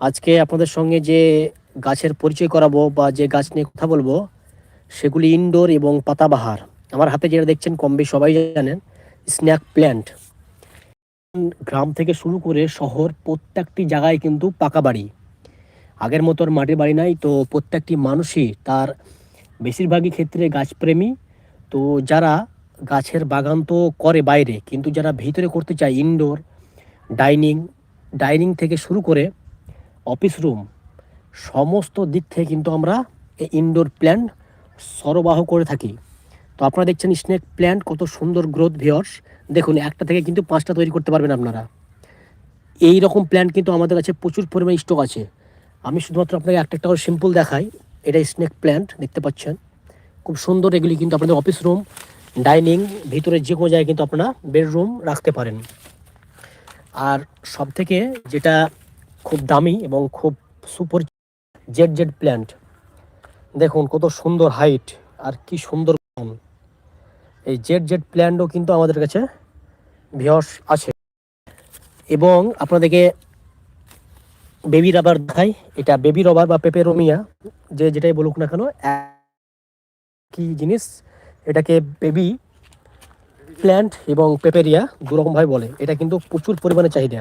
আজকে আপনাদের সঙ্গে যে গাছের পরিচয় করাবো বা যে গাছ নিয়ে কথা বলব, সেগুলি ইনডোর এবং পাতাবাহার। আমার হাতে যেটা দেখছেন কম বেশি সবাই জানেন স্ন্যাক প্ল্যান্ট গ্রাম থেকে শুরু করে শহর প্রত্যেকটি জায়গায় কিন্তু পাকা বাড়ি। আগের মতো মাটির বাড়ি নাই, তো প্রত্যেকটি মানুষই তার বেশিরভাগই ক্ষেত্রে গাছপ্রেমী। তো যারা গাছের বাগান তো করে বাইরে, কিন্তু যারা ভিতরে করতে চায় ইনডোর ডাইনিং ডাইনিং থেকে শুরু করে অফিস রুম সমস্ত দিক থেকে কিন্তু আমরা এই ইনডোর প্ল্যান্ট সরবরাহ করে থাকি। তো আপনারা দেখছেন স্নেক প্ল্যান্ট কত সুন্দর গ্রোথ ভিওর্স দেখুন, একটা থেকে কিন্তু পাঁচটা তৈরি করতে পারবেন আপনারা। এই রকম প্ল্যান্ট কিন্তু আমাদের কাছে প্রচুর পরিমাণে স্টক আছে। আমি শুধুমাত্র আপনাকে একটা একটা সিম্পল দেখাই। এটা স্নেক প্ল্যান্ট দেখতে পাচ্ছেন। খুব সুন্দর এগুলি কিন্তু আপনাদের অফিস রুম ডাইনিং ভিতরে যে কোনো জায়গায় কিন্তু আপনারা বেডরুম রাখতে পারেন। আর সব থেকে যেটা খুব দামি এবং খুব সুপর জেড জেড প্ল্যান্ট। দেখুন কত সুন্দর হাইট আর কি সুন্দর। এই জেড জেড প্ল্যান্টও কিন্তু আমাদের কাছে ভিয়স আছে। এবং আপনাদেরকে বেবি রাবার দেখাই। এটা বেবি রবার বা পেপেরোমিয়া, যে যেটাই বলুক না কেন কি জিনিস। এটাকে বেবি প্ল্যান্ট এবং পেপেরিয়া দুরকমভাবে বলে। এটা কিন্তু প্রচুর পরিমাণে চাহিদা,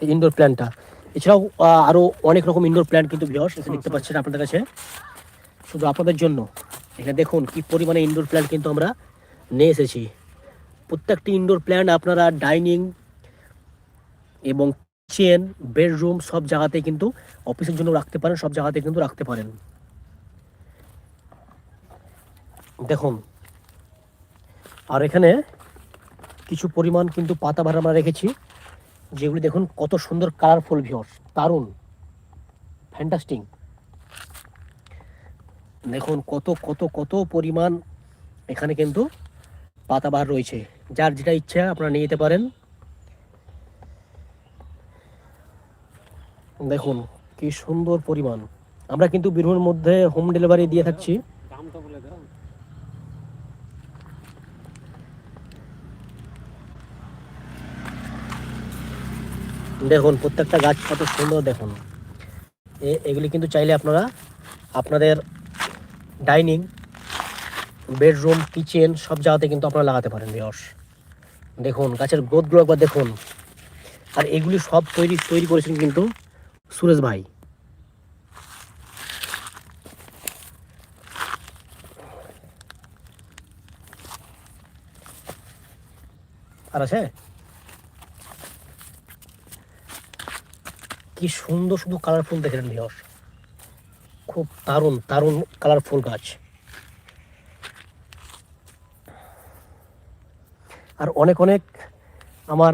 এই ইনডোর প্ল্যান্টটা। এছাড়াও আরও অনেক রকম ইনডোর প্ল্যান্ট কিন্তু ভিওস দেখতে পাচ্ছেন আপনাদের কাছে। শুধু আপনাদের জন্য। এখানে দেখুন কি পরিমাণে ইনডোর প্ল্যান্ট কিন্তু আমরা নিয়ে এসেছি। প্রত্যেকটি ইনডোর প্ল্যান্ট আপনারা ডাইনিং এবং কিচেন বেডরুম সব জায়গাতে কিন্তু অফিসের জন্য রাখতে পারেন, সব জায়গাতে কিন্তু রাখতে পারেন। দেখুন। আর এখানে কিছু পরিমাণ কিন্তু পাতাবাহার আমরা রেখেছি। যেগুলি দেখুন কত সুন্দর কালারফুল ভিওর দারুণ ফ্যান্টাস্টিং দেখুন কত কত কত পরিমাণ এখানে কিন্তু পাতাবাহার রয়েছে, যার যেটা ইচ্ছা আপনারা নিয়ে যেতে পারেন। দেখুন কি সুন্দর পরিমাণ। আমরা কিন্তু বীরভূমের মধ্যে হোম ডেলিভারি দিয়ে থাকছি। দেখুন, প্রত্যেকটা গাছ কত সুন্দর দেখুন। এগুলি কিন্তু চাইলে আপনারা আপনাদের ডাইনিং, বেডরুম, কিচেন সব জায়গাতে কিন্তু আপনারা লাগাতে পারেন বিয়স। দেখুন, গাছের গ্রোথগুলো একবার দেখুন। আর এগুলি সব তৈরি তৈরি করেছেন কিন্তু সুরেশ ভাই। আর আছে? কি সুন্দর শুধু কালারফুল দেখেন ভিওর খুব দারুণ দারুণ কালারফুল গাছ। আর অনেক অনেক আমার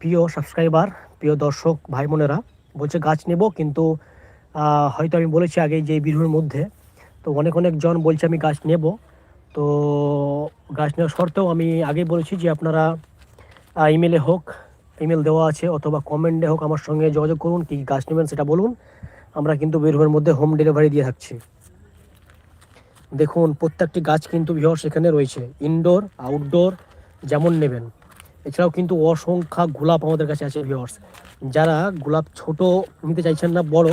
প্রিয় সাবস্ক্রাইবার প্রিয় দর্শক ভাই বোনেরা বলছে গাছ নেব, কিন্তু হয়তো আমি বলেছি আগে যে বীরভূমের মধ্যে। তো অনেক অনেক জন বলছে আমি গাছ নেব। তো গাছ নেওয়ার শর্তেও আমি আগেই বলেছি যে আপনারা ইমেলে হোক ইমেল দেওয়া আছে অথবা কমেন্টে হোক আমার সঙ্গে যোগাযোগ করুন, কি গাছ নেবেন সেটা বলুন। আমরা কিন্তু বীরভূমের মধ্যে হোম ডেলিভারি দিয়ে থাকছি। দেখুন, প্রত্যেকটি গাছ কিন্তু ভিওর্স এখানে রয়েছে। ইনডোর আউটডোর যেমন নেবেন। এছাড়াও কিন্তু অসংখ্য গোলাপ আমাদের কাছে আছে ভিওর্স যারা গোলাপ ছোট নিতে চাইছেন না, বড়,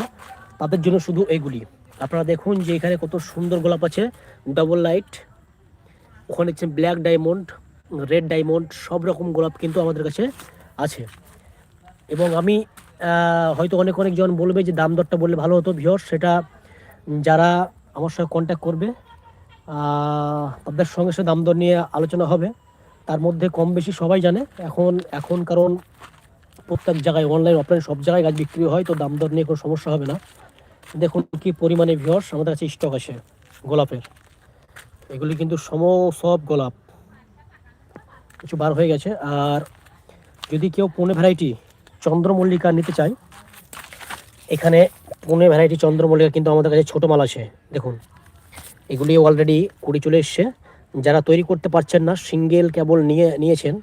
তাদের জন্য শুধু এগুলি। আপনারা দেখুন যে এখানে কত সুন্দর গোলাপ আছে। ডাবল লাইট ওখানে ব্ল্যাক ডায়মন্ড রেড ডায়মন্ড সব রকম গোলাপ কিন্তু আমাদের কাছে আছে। এবং আমি হয়তো অনেক অনেকজন বলবে যে দাম দরটা বললে ভালো হতো ভিওর সেটা যারা আমার সঙ্গে কন্ট্যাক্ট করবে তাদের সঙ্গে সে দাম দর নিয়ে আলোচনা হবে। তার মধ্যে কম বেশি সবাই জানে। এখন এখন কারণ প্রত্যেক জায়গায় অনলাইন অফলাইন সব জায়গায় গাছ বিক্রি হয়, তো দাম দর নিয়ে কোনো সমস্যা হবে না। দেখুন কি পরিমাণে ভিওর্স আমাদের কাছে স্টক আছে গোলাপের। এগুলি কিন্তু সম, সব গোলাপ। কিছু বার হয়ে গেছে, আর যদি কেউ পুনে ভ্যারাইটি চন্দ্রমল্লিকা নিতে চায়, এখানে পুনে ভ্যারাইটি চন্দ্রমল্লিকা কিন্তু আমাদের কাছে ছোটো মাল আছে। দেখুন, এগুলি অলরেডি কুড়ি চলে এসছে। যারা তৈরি করতে পারছেন না সিঙ্গেল কেবল নিয়ে, নিয়েছেন,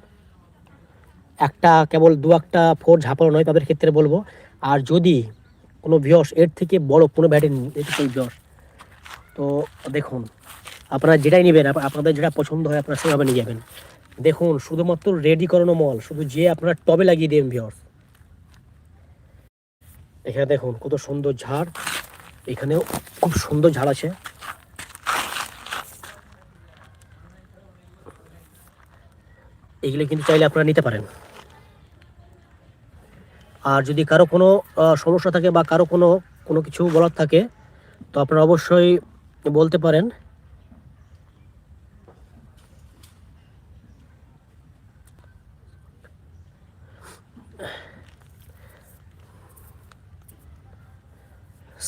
একটা কেবল দু একটা ফোর ঝাপানো নয়, তাদের ক্ষেত্রে বলব। আর যদি কোনো ভিয়স এর থেকে বড় কোনো ভ্যারাইটি সেই ভিয়স তো দেখুন, আপনারা যেটাই নেবেন আপনাদের যেটা পছন্দ হয়, আপনারা সেভাবে নিয়ে যাবেন। দেখুন, শুধুমাত্র রেডি করানো মল শুধু যে আপনারা টবে লাগিয়ে দেবেন ভিওর্স এখানে দেখুন, কত সুন্দর ঝাড়। এখানেও খুব সুন্দর ঝাড় আছে। এগুলো কিন্তু চাইলে আপনারা নিতে পারেন। আর যদি কারও কোনো সমস্যা থাকে বা কারও কোনো কোনো কিছু বলার থাকে, তো আপনারা অবশ্যই বলতে পারেন।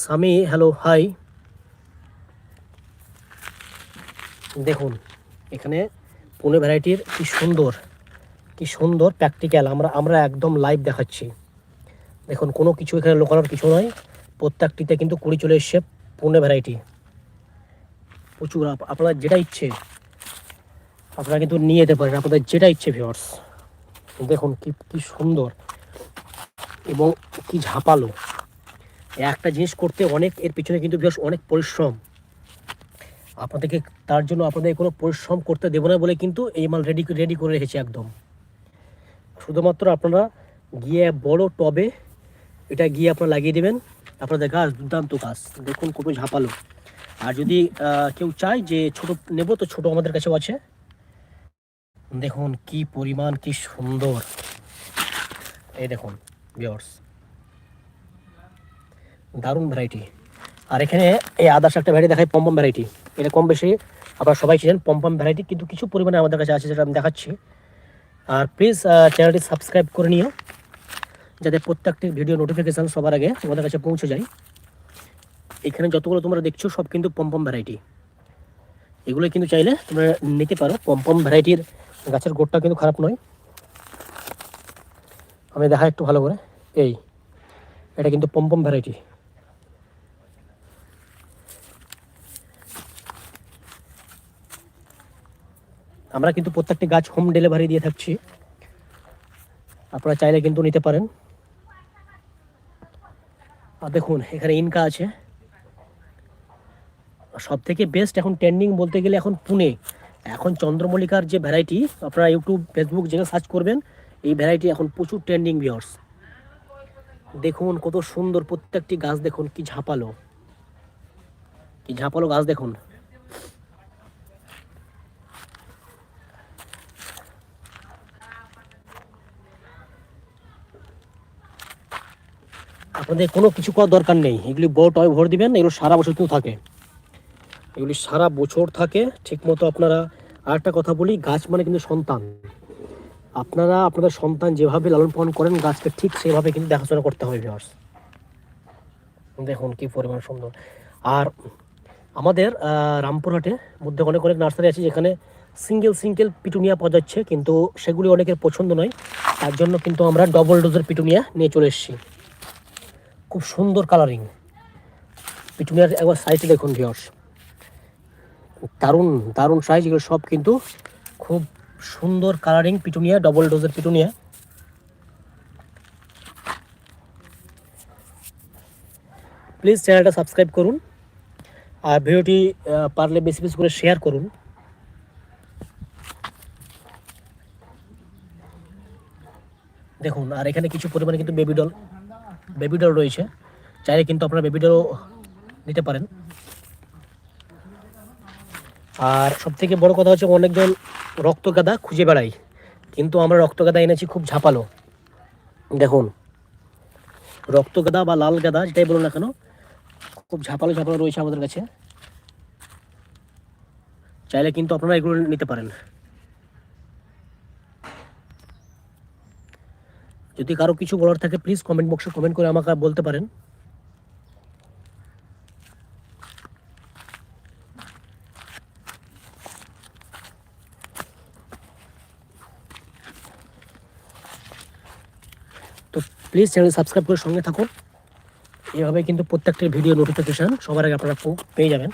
সামি হ্যালো হাই দেখুন, এখানে পুনে ভ্যারাইটির কি সুন্দর কি সুন্দর প্র্যাকটিক্যাল আমরা আমরা একদম লাইভ দেখাচ্ছি। দেখুন, কোনো কিছু এখানে লোকানোর কিছু নয়, প্রত্যেকটিতে কিন্তু কুড়ি চলে এসছে পুনে ভ্যারাইটি প্রচুর আপ- আপনার যেটা ইচ্ছে, আপনারা কিন্তু নিয়ে যেতে পারেন, আপনাদের যেটা ইচ্ছে ভিওর্স দেখুন, কি কি সুন্দর, এবং কি ঝাঁপালো। একটা জিনিস করতে অনেক, এর পিছনে কিন্তু বেশ অনেক পরিশ্রম। আপনাদেরকে তার জন্য আপনাদের কোনো পরিশ্রম করতে দেবো না বলে কিন্তু এই মাল রেডি রেডি করে রেখেছি একদম। শুধুমাত্র আপনারা গিয়ে বড় টবে এটা গিয়ে আপনারা লাগিয়ে দেবেন। আপনাদের গাছ, দুর্দান্ত গাছ। দেখুন কত ঝাঁপালো। আর যদি কেউ চায় যে ছোট, নেব তো ছোট আমাদের কাছেও আছে। দেখুন কি পরিমাণ, কি সুন্দর। এই দেখুন বিয়ার্স দারুণ ভ্যারাইটি আর এখানে এই আদার্স একটা ভ্যারাইটি দেখায় পম্পম ভ্যারাইটি এটা কম বেশি আপনারা সবাই চিনেন পম্পম ভ্যারাইটি কিন্তু কিছু পরিমাণে আমাদের কাছে আছে যেটা আমি দেখাচ্ছি। আর প্লিজ চ্যানেলটি সাবস্ক্রাইব করে নিও, যাতে প্রত্যেকটি ভিডিও নোটিফিকেশান সবার আগে তোমাদের কাছে পৌঁছে যায়। এখানে যতগুলো তোমরা দেখছ, সব কিন্তু পম্পম ভ্যারাইটি এগুলো কিন্তু চাইলে তোমরা নিতে পারো। পম্পম ভ্যারাইটির গাছের গোড়টা কিন্তু খারাপ নয়। আমি দেখা একটু ভালো করে। এই, এটা কিন্তু পম্পম ভ্যারাইটি আমরা কিন্তু প্রত্যেকটি গাছ হোম ডেলিভারি দিয়ে থাকছি। আপনারা চাইলে কিন্তু নিতে পারেন। আর দেখুন, এখানে ইনকা আছে। সব থেকে বেস্ট এখন ট্রেন্ডিং বলতে গেলে এখন পুনে। এখন চন্দ্রমল্লিকার যে ভ্যারাইটি আপনারা ইউটিউব ফেসবুক যেখানে সার্চ করবেন, এই ভ্যারাইটি এখন প্রচুর ট্রেন্ডিং ভিওর্স দেখুন, কত সুন্দর প্রত্যেকটি গাছ দেখুন, কি ঝাঁপালো। কি ঝাঁপালো গাছ দেখুন। আপনাদের কোনো কিছু করার দরকার নেই। এগুলি বড় টয় ভরে দিবেন, এগুলো সারা বছর কিন্তু থাকে। এগুলি সারা বছর থাকে, ঠিকমতো আপনারা আর একটা কথা বলি, গাছ মানে কিন্তু সন্তান। আপনারা, আপনাদের সন্তান যেভাবে লালন পালন করেন, গাছকে ঠিক সেভাবে কিন্তু দেখাশোনা করতে হবে ভিউয়ার্স দেখুন কি পরিমাণ সুন্দর। আর আমাদের রামপুরহাটে মধ্যে অনেক অনেক নার্সারি আছে যেখানে সিঙ্গেল সিঙ্গেল পিটুনিয়া পাওয়া যাচ্ছে, কিন্তু সেগুলি অনেকের পছন্দ নয়। তার জন্য কিন্তু আমরা ডবল ডোজের পিটুনিয়া নিয়ে চলে এসেছি। খুব সুন্দর কালারিং পিটুনিয়ার একবার সাইজটা দেখুন ভিউয়ার্স দারুণ দারুণ সাইজ এগুলো সব কিন্তু খুব সুন্দর কালারিং পিটুনিয়া ডবল ডোজের পিটুনিয়া। প্লিজ চ্যানেলটা সাবস্ক্রাইব করুন। আর ভিডিওটি পারলে বেশি বেশি করে শেয়ার করুন। দেখুন, আর এখানে কিছু পরিমাণে কিন্তু বেবি ডল বেবি ডল রয়েছে। চাইলে কিন্তু আপনারা বেবি ডলও নিতে পারেন। আর সব থেকে বড় কথা হচ্ছে অনেকজন রক্তগাদা খুঁজে বেড়াই কিন্তু আমরা রক্তগাদা এনেছি খুব ঝাপালো। দেখুন, রক্তগাদা বা লাল গাদা যেটাই বলুন না কেন, খুব ঝাপালো ঝাপালো রয়েছে আমাদের কাছে। চাইলে কিন্তু আপনারা এগুলো নিতে পারেন। যদি কারও কিছু বলার থাকে প্লিজ কমেন্ট বক্সে কমেন্ট করে আমাকে বলতে পারেন। তো প্লিজ চ্যানেল সাবস্ক্রাইব করে সঙ্গে থাকুন। এভাবে কিন্তু প্রত্যেকটা ভিডিও নোটিফিকেশান সবার আগে আপনারা পেয়ে যাবেন।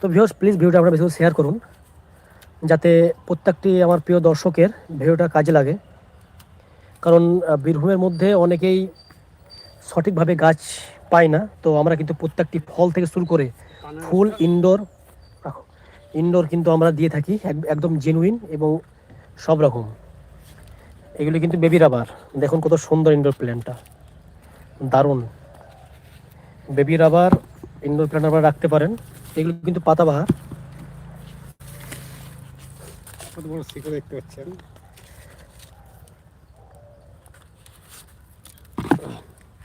তো ভিউস প্লিজ ভিডিওটা আপনারা বেশি শেয়ার করুন, যাতে প্রত্যেকটি আমার প্রিয় দর্শকের ভিডিওটা কাজে লাগে। কারণ বীরভূমের মধ্যে অনেকেই সঠিকভাবে গাছ পায় না, তো আমরা কিন্তু প্রত্যেকটি ফল থেকে শুরু করে ফুল ইনডোর ইনডোর কিন্তু আমরা দিয়ে থাকি, এক- একদম জেনুইন এবং সব রকম। এগুলি কিন্তু বেবি রাবার দেখুন কত সুন্দর ইনডোর প্ল্যান্টটা দারুণ। বেবি রাবার ইনডোর প্ল্যান্ট আপনারা রাখতে পারেন। এগুলো কিন্তু পাতাবাহার। কত বড় শিকড় দেখতে পাচ্ছেন?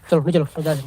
চলো চলো যাই